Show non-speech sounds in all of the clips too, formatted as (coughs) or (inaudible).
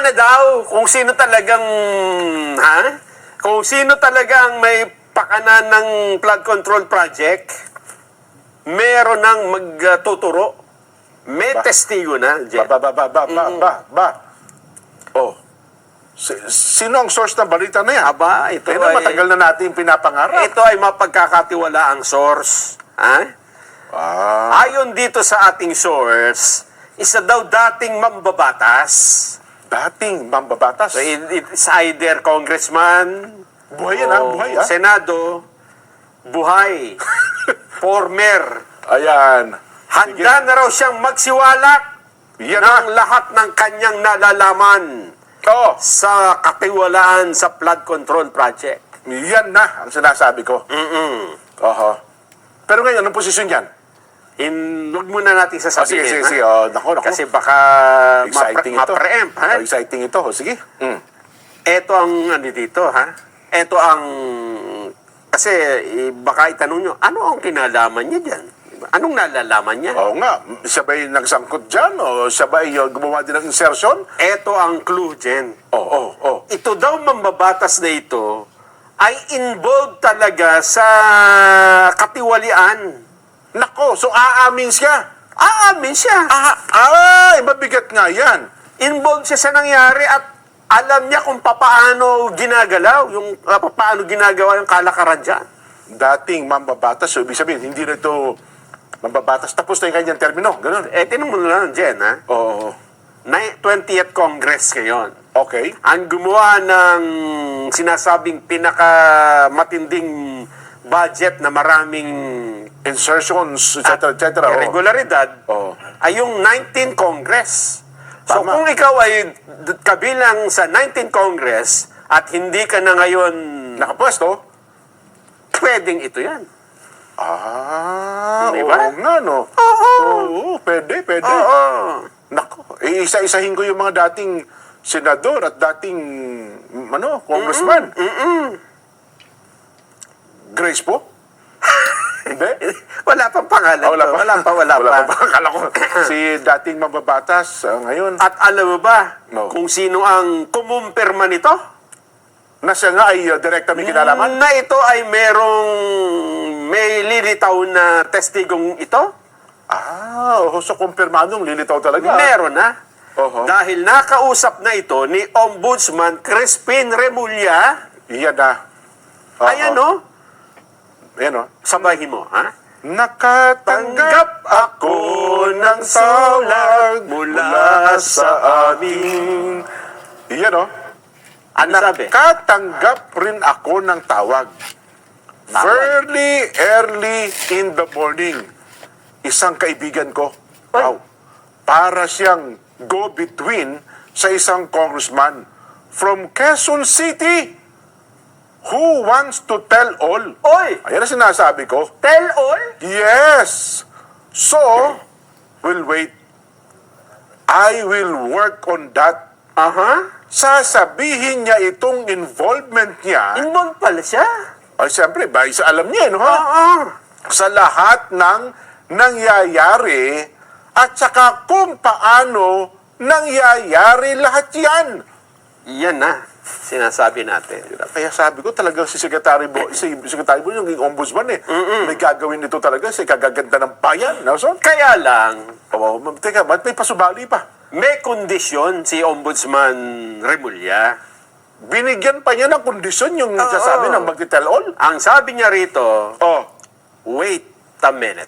Nalaman na daw kung sino talagang, ha? Kung sino talagang may pakanan ng flood control project, meron nang magtuturo. May Ba? testigo na, Jen. Ba, ba, ba, ba, ba, ba, ba. Oh. Si- sino ang source ng balita na yan? Aba, ito Kaya ay, matagal na natin pinapangarap. ito ay mapagkakatiwala ang source. Ha? Ah, Ayon dito sa ating source, isa daw dating mambabatas. Dating mambabatas. So, it- it's either congressman, Buhay yan o buhay ha. senado, buhay, (laughs) former. Ayan. Handa na raw siyang magsiwalak Yan ng na. lahat ng kanyang nalalaman Oh, sa katiwalaan sa flood control project. yan na ang sinasabi ko. Mm-mm. Oho. Pero ngayon, anong posisyon yan? In, huwag muna natin Oh, sige, sasabihin. sige, sige. Oh, nako, nako. Kasi baka exciting mapre- ito. mapre-empt, ha? Oh, exciting ito. Oh, sige. Mm. Ito ang ano dito, ha? Ito ang... Kasi eh, baka itanong nyo, ano ang kinalaman niya dyan? Anong nalalaman niya? Oo nga, siya ba'y nagsangkot dyan? O siya ba'y uh, gumawa din ng insertion? Ito ang clue, Jen. Oo, oh, oo, oh. Ito daw mambabatas na ito ay involved talaga sa katiwalian. Nako, so aamin siya. Aamin siya. Ah, ay, mabigat nga yan. Involved siya sa nangyari at alam niya kung papaano ginagalaw, yung uh, papaano ginagawa yung kalakaran dyan. Dating mambabatas, so ibig sabihin, hindi na ito mambabatas. Tapos na yung kanyang termino. Ganun. Eh, tinong mo na lang, Jen, ha? Oo. Na 20th Congress ngayon. Okay. Ang gumawa ng sinasabing pinakamatinding budget na maraming Insertions, etc., etc. irregularidad Oo. ay yung 19 Congress. So Tama. kung ikaw ay kabilang sa 19 Congress at hindi ka na ngayon Nakapwesto? pwedeng ito yan. Ah, Di oo nga, no? Oo. Oo, pwede, pwede. Oo. Nako, iisa-isahin ko yung mga dating senador at dating, ano, congressman. Grace po? Hindi? Wala pang pangalan Ah, wala pa. Wala pa, wala, Wala pa. pa. Akala ko, (clears throat) si dating mababatas ah, ngayon, At alam mo ba No. kung sino ang kumumpirma nito? na siya nga ay uh, direkta may kinalaman. Na ito ay merong may lilitaw na testigong ito? Ah, oh, so kumpirmadong lilitaw talaga. Meron na. Oho. Dahil nakausap na ito ni Ombudsman Crispin Remulla. Iyan na. Oo. Ayan oh. no, Ayan o. sabahin mo, ha? Nakatanggap ako ng tawag mula sa amin. Iyan o. Ano sabi? Nakatanggap rin ako ng tawag. Fairly early in the morning. Isang kaibigan ko. Ay. Wow. Para siyang go-between sa isang congressman from Quezon City who wants to tell all. Oy, Ayan ang sinasabi ko. tell all? Yes. So, we'll wait. I will work on that. Aha. Sasabihin niya itong involvement niya. Involved pala siya. Ay, siyempre, ba, isa alam niya, no? ha? Oo. Sa lahat ng nangyayari at saka kung paano nangyayari lahat yan. Yan na, sinasabi natin. Kaya sabi ko talagang si Secretary Bo, si Secretary Bo yung ombudsman eh. May gagawin ito talaga sa kagaganda ng bayan. No? So, Kaya lang, oh, ma'am, teka, ba't may pasubali pa? may kondisyon si Ombudsman Remulla. Binigyan pa niya ng kondisyon yung Oo. sasabi ng magti-tell all. Ang sabi niya rito, Oh, wait a minute.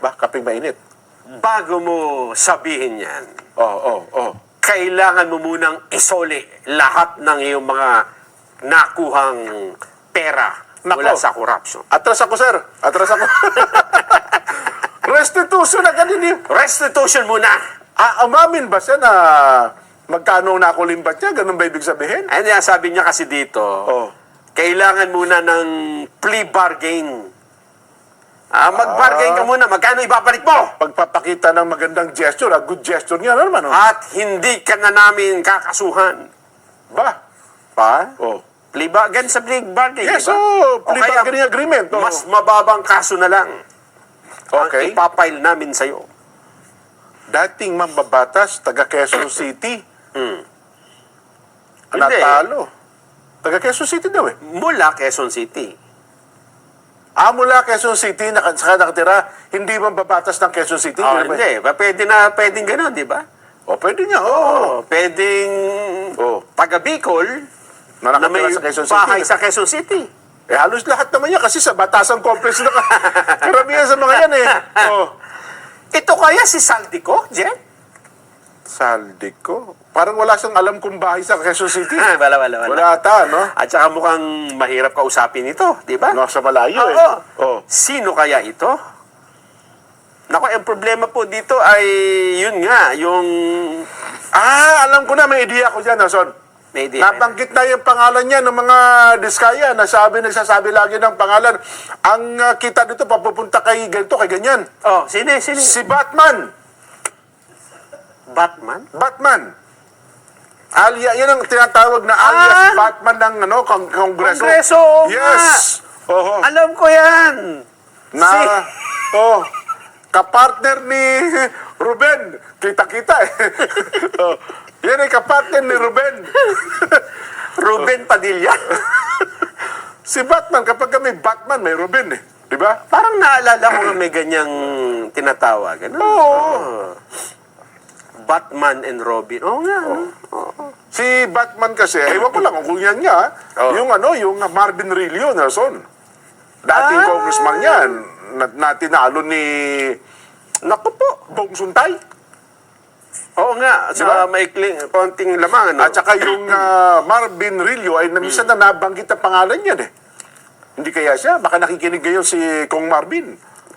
ba, kaping mainit. Bago mo sabihin yan, Oh, oh, oh. Kailangan mo munang isoli lahat ng iyong mga nakuhang pera Nako. mula sa corruption. Atras ako, sir. Atras ako. (laughs) Restitution agad din Restitution muna. Ah, umamin ba siya na magkano na ako limbat niya? Ganun ba ibig sabihin? And yan, sabi niya kasi dito, Oh. kailangan muna ng plea bargain. Ah, mag-bargain ka muna, magkano ibabalik mo? Pagpapakita ng magandang gesture, a good gesture niya, ano naman? Oh? At hindi ka na namin kakasuhan. Ba? Pa? Oh. Plea bargain sa plea bargain, Yes, di ba? oh, O plea kaya, bargaining agreement. Oh. Mas mababang kaso na lang Okay. ang ipapile namin sa'yo. Dating mambabatas, taga Quezon City. Hmm. Hindi. natalo. Taga Quezon City daw eh. Mula Quezon City. Ah, mula Quezon City, naka, saka nakatira, hindi man babatas ng Quezon City. Oh, di ba? hindi. Ba, Pwede na, pwedeng gano'n, di ba? O, pwede niya, oo. Oh, pwedeng Oh. taga Bicol Na na may nakatira sa Quezon City. bahay sa Quezon City. Eh, halos lahat naman yan kasi sa Batasan Complex na (laughs) karamihan sa mga yan eh. Oh. Ito kaya si Saldico, Jen? Saldico. Parang wala siyang alam kung bahay sa Quezon City. Ah, (laughs) wala, wala, wala. Wala ata, no? At saka mukhang mahirap kausapin ito, di ba? Nasa malayo eh. Oo. Oh. Sino kaya ito? Naku, ang problema po dito ay yun nga, yung... Ah, alam ko na, may idea ko dyan, Nason. May idea. Nabanggit na yung pangalan niya ng mga diskaya. Nasabi, nagsasabi lagi ng pangalan. Ang ah, kita dito, papupunta kay ganito, kay ganyan. Oh, sino, sino? Si Batman. Batman? Batman. Alia, yan ang tinatawag na alias Ah! Batman ng ano, kong, kongreso. Kongreso, oo Yes. Oo. Alam ko yan. Na, Si (laughs) oh, kapartner ni (laughs) Ruben. Kita-kita eh. (laughs) oh, yan ay kapartner ni Ruben. Ruben Padilla. si Batman, kapag ka may Batman, may Ruben eh. Di ba? Parang naalala ko nga may ganyang tinatawag. Ano? Oo. Batman and Robin. Oo nga. ano? Si Batman kasi, ewan ko lang kung yan niya, Oh. yung ano, yung Marvin Rillo, Nelson. Dating Ah. congressman yan, na, na tinalo ni Naku po. Bong Suntay. Oo nga. Sa Diba? maikling, konting lamang. Ano? At saka yung ah, Marvin Rillo ay namisan na nabanggit ang pangalan niyan eh. Hindi kaya siya, baka nakikinig ngayon si Kong Marvin.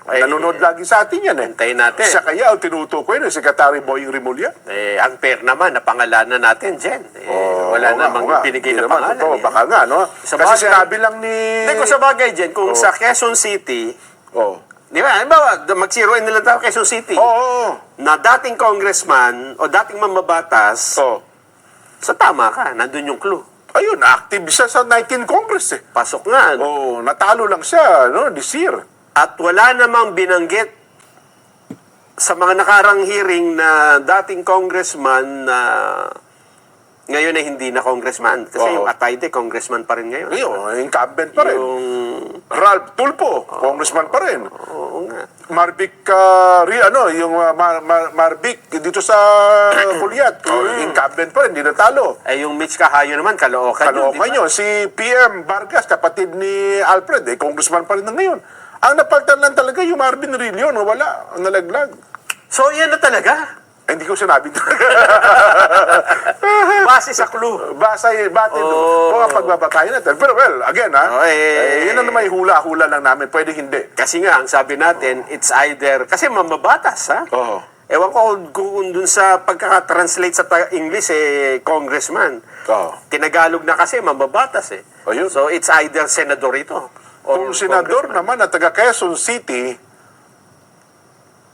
Ay, Nanonood lagi sa atin yan eh. Hintayin natin. Siya kaya ang tinutukoy ni Secretary Boying Rimulya. Eh, ang fair naman, napangalanan natin, Jen. Eh, wala Oo nga, namang nga. binigay Hindi na naman, pangalan. totoo, eh. baka nga, no? Sa Kasi bagay- sinabi lang ni... Hindi ko sa bagay, Jen, kung Oo. sa Quezon City, Oh. di ba, halimbawa, mag-zero in lang tayo Quezon City, Oo, oo, na dating congressman o dating mamabatas, oo. sa tama ka, nandun yung clue. Ayun, active siya sa 19 Congress eh. Pasok nga. Oo, natalo lang siya, no, this year. At wala namang binanggit sa mga nakarang hearing na dating congressman na ngayon ay hindi na congressman. Kasi Oo. yung Atayde, congressman pa rin ngayon. Ngayon, incumbent pa rin. Yung... Ralph Tulpo, congressman pa rin. Oo nga. Marvic, uh, ri, ano, yung uh, Mar, Mar, Marvic dito sa (clears throat) Puliat, incumbent pa rin, hindi natalo. Eh, yung Mitch Kahayo naman, kalookan yun, di ba? Kalookan yun. Si PM Vargas, kapatid ni Alfred, eh, congressman pa rin na ngayon. Ang napalitan lang talaga yung Marvin Rillo, no, wala, ang nalaglag. So, yan na talaga. Eh, hindi ko sinabi. (laughs) Base sa clue. Basa, batid, Oh. oh. mga pagbabatayan natin. Pero well, again, ha, Oh, eh, eh, yun ang may hula-hula lang namin, pwede hindi. Kasi nga, ang sabi natin, it's either... Kasi mamabatas, ha? Oo. Ewan ko kung- dun sa pagkaka-translate sa English, eh, congressman. Oo. Tinagalog na kasi, mamabatas eh. Ayun. So, it's either senador ito. Kung senador naman na taga Quezon City,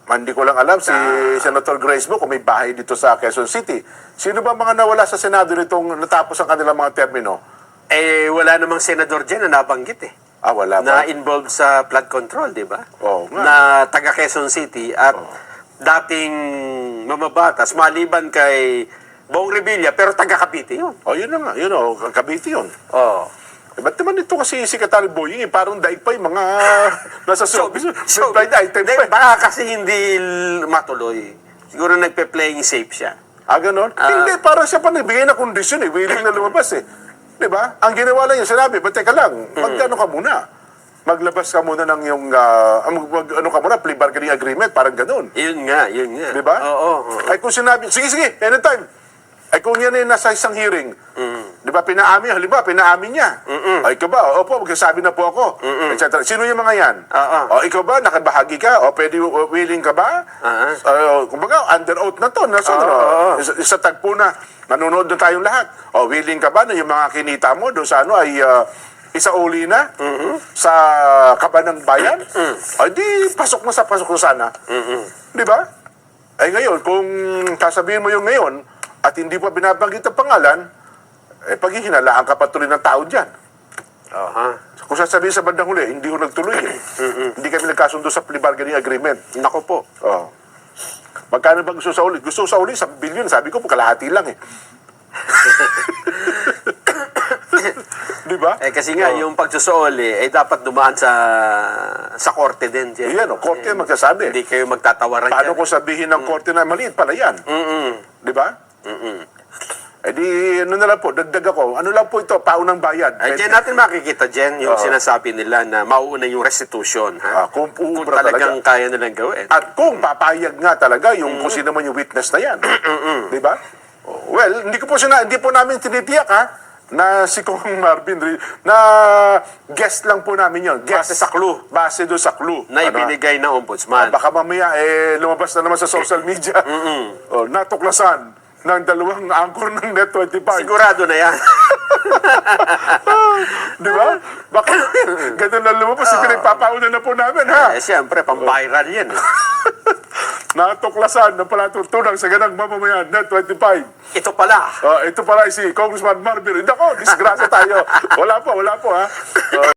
hindi ko lang alam si. Senator Grace Mo kung may bahay dito sa Quezon City. Sino ba mga nawala sa Senado nitong natapos ang kanilang mga termino? Eh, wala namang senador dyan na nabanggit eh. Ah, wala Na ba? involved sa flood control, di ba? Oo nga. Na taga Quezon City at dating mamabatas, maliban kay Bong Revilla, pero taga Cavite yun. Oh, yun na nga. Yun o, Cavite yun. Oh. Eh, ba't naman ito kasi si Secretary Boying, eh, parang daig pa yung mga (laughs) nasa showbiz. so, blind item pa. eh. baka kasi hindi matuloy. Siguro nagpe-playing safe siya. Ah, ganon? Ah. Hindi, parang siya pa nagbigay na kondisyon eh. Willing na lumabas eh. Di ba? Ang ginawa lang niya, sinabi, ba't teka lang, magkano ka muna? Maglabas ka muna ng yung, ah, mag, mag- ano ka muna, plea bargaining agreement, parang ganon. Yun nga, yun nga. Di ba? Oo. oo. Ay kung sinabi, sige, sige, anytime. Ay kung yan ay nasa isang hearing, di ba, pinaamin, halimbawa, pinaamin niya. Ay, ikaw ba? Opo, magsasabi na po ako. Et cetera. Sino yung mga yan? Oo. O, ikaw ba, nakabahagi ka? O, pwede, o, willing ka ba? Ah. Uh, kumbaga, under oath na to. Nasa, Oo, oo. isa, isa tagpo na, nanonood na tayong lahat. O, willing ka ba na yung mga kinita mo doon sa ano ay uh, isa uli na sa kaban ng bayan? Ay, di, pasok na sa pasok na sana. Di ba? Ay ngayon, kung sasabihin mo yung ngayon, at hindi pa binabanggit ang pangalan, eh, paghihinalaan ka patuloy ng tao dyan. Aha. Kung sasabihin sa bandang huli, hindi ko nagtuloy eh. Hindi kami nagkasundo sa plea bargaining agreement. Nako po. Oh. Magkano ba gusto sa uli? Gusto sa uli, sa billion. Sabi ko, kalahati lang eh. (coughs) Di ba? Eh kasi nga, Oh. yung pagsusoli, eh dapat dumaan sa sa korte din. Jen. Yan, o, korte ang magsasabi. Hindi kayo magtatawaran Paano dyan. kung sabihin ng korte na maliit pala yan? Mm-mm. Di ba? Eh di, ano na lang po, dagdag ako. Ano lang po ito, paunang bayad. Ay, Pwede- dyan natin makikita, Jen, yung Oo. sinasabi nila na mauuna yung restitution. Ha? Ah, kung Kung uubra talagang kaya nilang gawin. At kung papayag nga talaga yung kung sino man yung witness na yan. Di ba? Oh, Well, hindi ko po sina, hindi po namin tinitiyak ha na si Kong (laughs) Marvin na guest lang po namin yon. Base sa clue. Base doon sa clue. na Ano? ibinigay ng ombudsman. Baka mamaya eh lumabas na naman sa social media. oh, natuklasan ng dalawang anchor ng Net25. Sigurado na yan. (laughs) Di ba? Baka ganun na lumabas. Uh, Pinagpapauna na po namin ha. eh, siyempre, pang-viral yan. eh. (laughs) Natuklasan na pala tutunang sa ganang mamamayan Net25. Ito pala. Oh, ito pala si Congressman Marvin. Hindi ako, disgrasya tayo. Wala po, wala po ha. Oh, (laughs)